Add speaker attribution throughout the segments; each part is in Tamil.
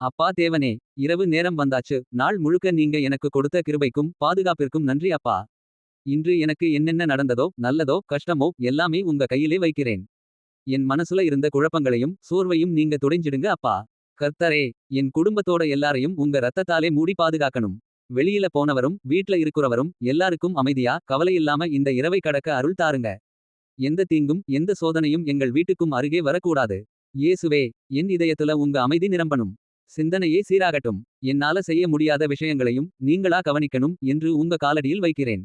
Speaker 1: அப்பா தேவனே இரவு நேரம் வந்தாச்சு. நாள் முழுக்க நீங்க எனக்கு கொடுத்த கிருபைக்கும் பாதுகாப்பிற்கும் நன்றி அப்பா. இன்று எனக்கு என்னென்ன நடந்ததோ நல்லதோ கஷ்டமோ எல்லாமே உங்க கையிலே வைக்கிறேன். என் மனசுல இருந்த குழப்பங்களையும் சோர்வையும் நீங்க துடைஞ்சிடுங்க அப்பா. கர்த்தரே என் குடும்பத்தோட எல்லாரையும் உங்க ரத்தத்தாலே மூடி பாதுகாக்கணும். வெளியில போனவரும் வீட்ல இருக்கிறவரும் எல்லாருக்கும் அமைதியா கவலையில்லாம இந்த இரவை கடக்க அருள் தாருங்க. எந்த தீங்கும் எந்த சோதனையும் எங்கள் வீட்டுக்கும் அருகே வரக்கூடாது. இயேசுவே என் இதயத்துல உங்க அமைதி நிரம்பணும். சிந்தனையே சீராகட்டும். என்னால செய்ய முடியாத விஷயங்களையும் நீங்களா கவனிக்கணும் என்று உங்க காலடியில் வைக்கிறேன்.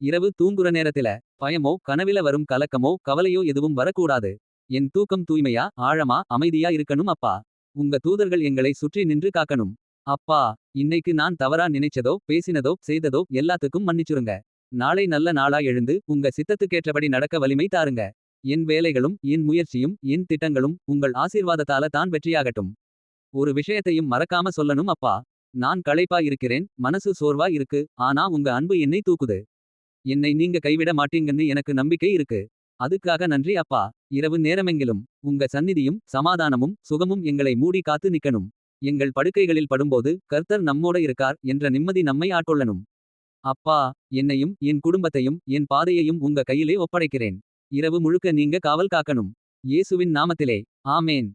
Speaker 1: இரவு தூங்குற நேரத்தில பயமோ கனவில வரும் கலக்கமோ கவலையோ எதுவும் வரக்கூடாது. என் தூக்கம் தூய்மையா ஆழமா அமைதியா இருக்கணும் அப்பா. உங்க தூதர்கள் எங்களை சுற்றி நின்று காக்கணும். அப்பா இன்னைக்கு நான் தவறா நினைச்சதோ பேசினதோ செய்ததோ எல்லாத்துக்கும் மன்னிச்சுருங்க. நாளை நல்ல நாளா எழுந்து உங்க சித்தத்துக்கேற்றபடி நடக்க வலிமை தாருங்க. என் வேலைகளும் என் முயற்சியும் என் திட்டங்களும் உங்கள் ஆசீர்வாதத்தால தான் வெற்றியாகட்டும். ஒரு விஷயத்தையும் மறக்காம சொல்லணும் அப்பா. நான் களைப்பா இருக்கிறேன் மனசு சோர்வா இருக்கு ஆனா உங்க அன்பு என்னை தூக்குது. என்னை நீங்க கைவிட மாட்டீங்கன்னு எனக்கு நம்பிக்கை இருக்கு. அதுக்காக நன்றி அப்பா. இரவு நேரமெங்கிலும் உங்க சந்நிதியும் சமாதானமும் சுகமும் எங்களை மூடி காத்து நிக்கணும். எங்கள் படுக்கைகளில் படும்போது கர்த்தர் நம்மோட இருக்கார் என்ற நிம்மதி நம்மை ஆட்கொள்ளணும். அப்பா என்னையும் என் குடும்பத்தையும் என் பாதையையும் உங்க கையிலே ஒப்படைக்கிறேன். இரவு முழுக்க நீங்க காவல் காக்கணும். இயேசுவின் நாமத்திலே. ஆமேன்.